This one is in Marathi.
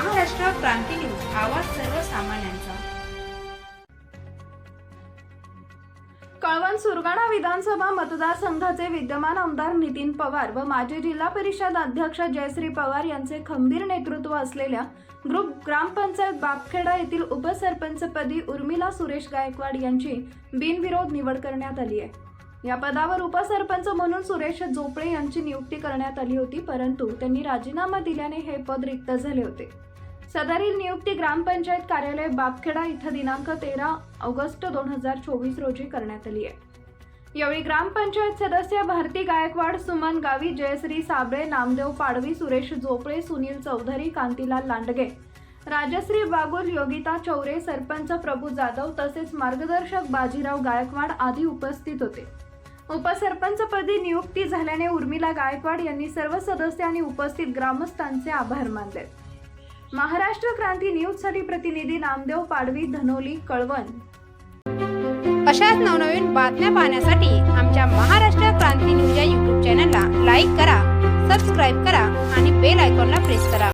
महाराष्ट्र क्रांती न्यूज आवाज सर्वसामान्यांचा. कळवण सुरगाणा विधानसभा मतदारसंघाचे विद्यमान आमदार नितीन पवार व माजी जिल्हा परिषद अध्यक्ष जयश्री पवार यांचे खंबीर नेतृत्व असलेल्या ग्रुप ग्रामपंचायत बापखेडा येथील उपसरपंचपदी उर्मिला सुरेश गायकवाड यांची बिनविरोध निवड करण्यात आली आहे. या पदावर उपसरपंच म्हणून सुरेश झोपळे यांची नियुक्ती करण्यात आली होती परंतु त्यांनी राजीनामा दिल्याने हे पद रिक्त झाले होते. सदरील नियुक्ती ग्रामपंचायत कार्यालय बापखेडा इथं दिनांक तेरा ऑगस्ट दोन हजार चोवीस रोजी करण्यात आली आहे. यावेळी ग्रामपंचायत सदस्य भारती गायकवाड सुमन गावी जयश्री साबळे नामदेव पाडवी सुरेश जोपळे सुनील चौधरी कांतीलाल लांडगे राजश्री बागुल योगिता चौरे सरपंच प्रभू जाधव तसेच मार्गदर्शक बाजीराव गायकवाड आदी उपस्थित होते. उपसरपंचपदी नियुक्ती झाल्याने उर्मिला गायकवाड यांनी सर्व सदस्य आणि उपस्थित ग्रामस्थांचे आभार मानले. महाराष्ट्र क्रांती न्यूजसाठी प्रतिनिधी नामदेव पाडवी धनोली कळवण. अशाच नवनवीन बातम्या पाहण्यासाठी आमच्या महाराष्ट्र क्रांती न्यूज या यूट्यूब चॅनलला लाईक करा सबस्क्राईब करा आणि बेल आयकॉनला प्रेस करा.